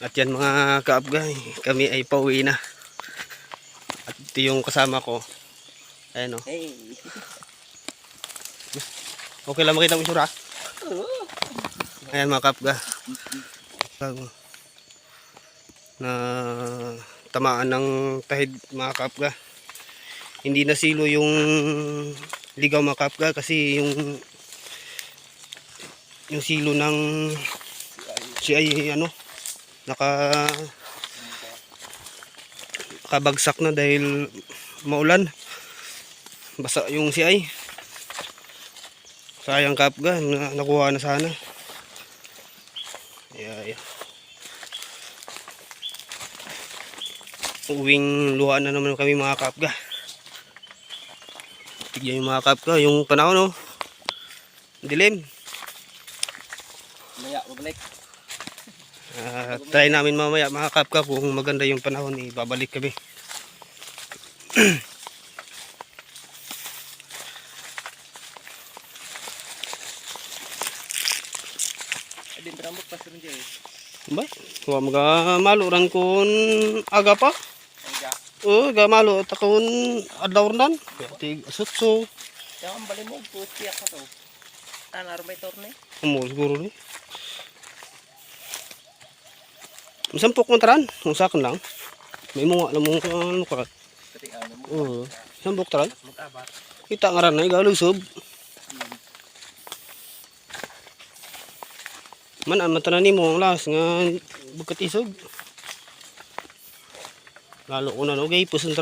At yan mga kaabgay, kami ay pauwi na. At ito yung kasama ko. Ayan o. Hey. Okay lang makita mo yung sura. Ayan mga kaabga. Na tamaan ng tahid mga kaabga. Hindi na silo yung ligaw mga kaabga kasi yung yung silo ng si ay ano naka nakabagsak na dahil maulan. Basa yung si ay sayang kapga na, nakuha na sana. Yeah, yeah. uwing luha na naman kami mga kapga tignan yung mga kapga yung panahon oh. Dilim. Maya, magbalik. Ah, try namin mamaya mga kapka kung maganda yung panahon ibabalik kami Ay, din perambot pa sa dyan. Bay, wa mga maluran kun aga pa. Ang ja. Oh, ga malu takon adlaw nan. Ti sutso. Yung ang bali mo, po tiyak ka to. Tanar may torne. Amo siguro ni. Sampok mo taran, usakan lang. May mga alam mo ka. Pati ano. Oh, sampok taran. Mag-abat. Kita ngaran na galusob. Man ang matanan mo ang las nga bukat isog. Lalo ko na no gay pusun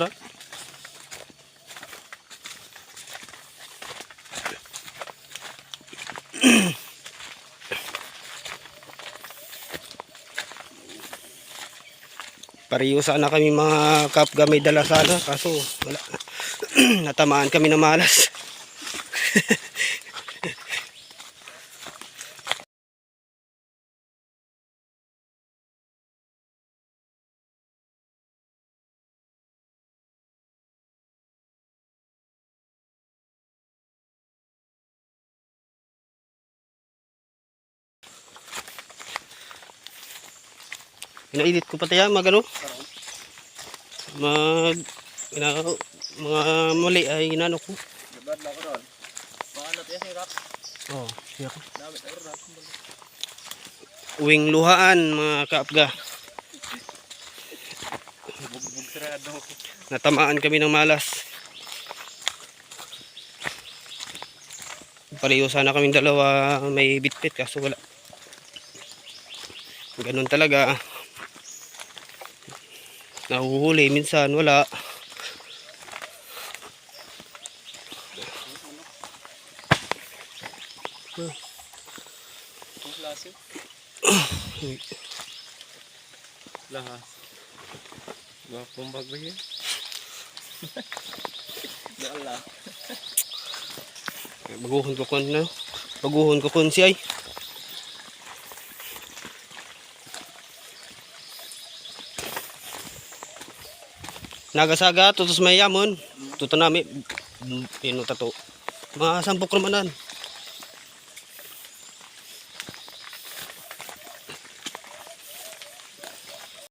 Pariyo sana kami mga kap gamay dala sana kaso wala. Natamaan kami ng malas. Inaedit ko pati yan, mag ano? Mag, ina, mga mali ay inano ko. Dabad na ko ron. Paano tiyak si rap? Oh, siya ko. Damit ako rap. Uwing luhaan mga kaapga. Natamaan kami ng malas. Pareho sana kaming dalawa may bitbit kaso wala. Ganun talaga. Nahuhuli minsan wala. Lahas. Gapong bag ba yun? Dala. Baguhon ko kon na. Baguhon ko kon si ay. Nagasaga tutos may yamon. Tuto nami pino tato. Mga sampok ramanan.